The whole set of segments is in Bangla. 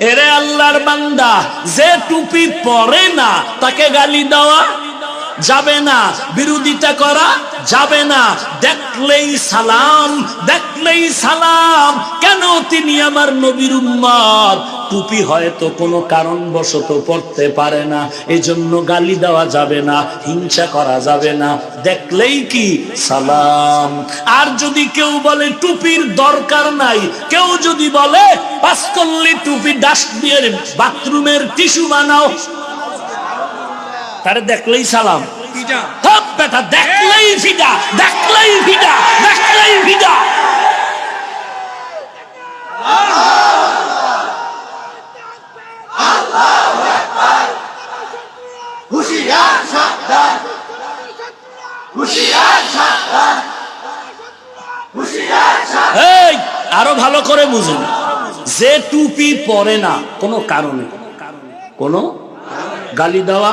এরে আল্লাহর বান্দা, যে টুপি পরে না, তাকে গালি দেওয়া যাবে না, বিরোধিতা করা যাবে না। দেখলেই সালাম দেখলেই সালাম, কেন তিনি আমার নবীর উম্মত? টুপি হয়তো কোনো কারণবশত পড়তে পারে না এজন্য গালি দেওয়া যাবে না হিংসা করা যাবে না। দেখলেই কি? সালাম। আর যদি কেউ বলে টুপির দরকার নাই কেউ যদি বলে পাঁচকল্লি টুপি ডাস্টবিনের বাথরুমের টিস্যু বানাও। তারে দেখলেই সালাম। হপ বেটা দেখলেই ফিদা দেখলেই ফিদা দেখলেই ফিদা। আরও ভালো করে বুঝুন। যে টুপি পরে না, কোনো কারণে। কোনো? গালি দেওয়া,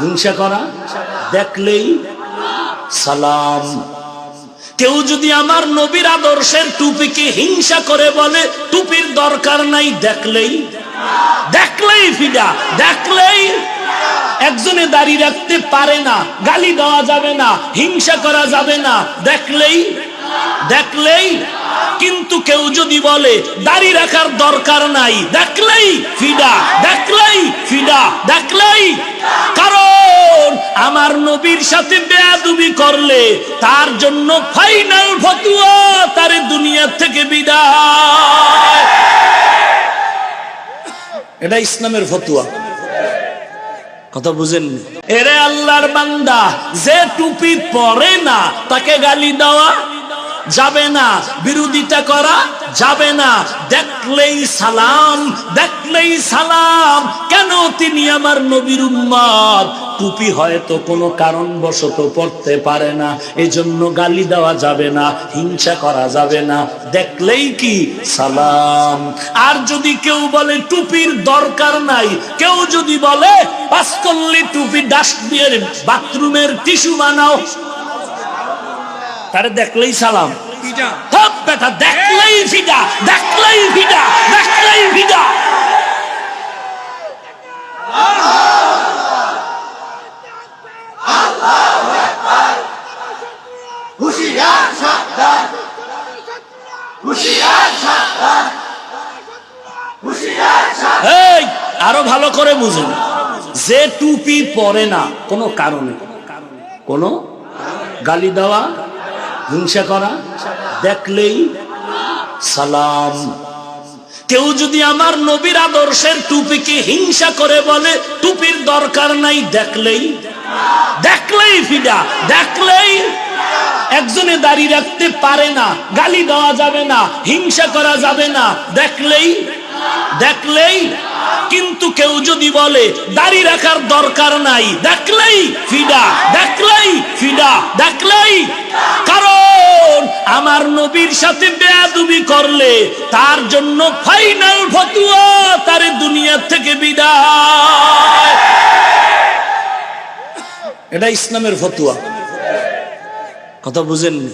হিংসা করা, দেখলেই সালাম। কেউ যদি আমার নবীর আদর্শের টুপিকে হিংসা করে বলে, টুপির দরকার নাই, দেখলেই দেখলেই ফিডা দেখলেই একজনে দাঁড়িয়ে রাখতে পারে না, গালি দেওয়া যাবে না, হিংসা করা যাবে না, দেখলেই দেখলেই, কিন্তু কেউ যদি বলে, দাড়ি রাখার দরকার নাই দেখলেই ফিডা দেখলেই ফিডা দেখলেই, কারণ আমার নবীর সাথে বেয়াদুবি করলে তার জন্য ফাইনাল ফতুয়া তার দুনিয়া থেকে বিদায়। এটা ইসলামের ফতুয়া। কথা বুঝেন এরে আল্লাহর বান্দা যে টুপি পরে না তাকে গালি দেওয়া যাবে না, বিরোধিতা করা যাবে না। দেখলেই সালাম দেখলেই সালাম। কেন তিনি আমার নবীর উম্মত? টুপি হয়তো কোনো কারণবশত পড়তে পারে না, এজন্য গালি দেওয়া যাবে না, হিংসা করা যাবে না। দেখলেই কি? সালাম। আর যদি কেউ বলে টুপির দরকার নাই, কেউ যদি বলে পাঁচকল্লি টুপি ডাস্টবিনের বাথরুমের টিস্যু বানাও। তারে দেখলেই সালাম। হপ বেটা দেখলেই ফিদা দেখলেই ফিদা দেখলেই ফিদা। আরও ভালো করে বুঝুন। যে টুপি পরে না কোনো কারণে। কোনো? গালি দেওয়া হিংসা করা, দেখলেই সালাম। কেউ যদি আমার নবীর আদর্শের টুপিকে হিংসা করে বলে, টুপির দরকার নাই, দেখলেই দেখলেই ফিডা দেখলেই একজনে দাঁড়িয়ে রাখতে পারে না, গালি দেওয়া যাবে না, হিংসা করা যাবে না, দেখলেই দেখলেই কিন্তু কেউ যদি বলে, দাড়ি রাখার দরকার নাই, দেখলেই ফিডা দেখলেই ফিডা দেখলেই কারণ আমার নবীর সাথে বেয়াদুবি করলে তার জন্য ফাইনাল ফতুয়া তার দুনিয়া থেকে বিদায়। এটা ইসলামের ফতুয়া। কথা বুঝেননি?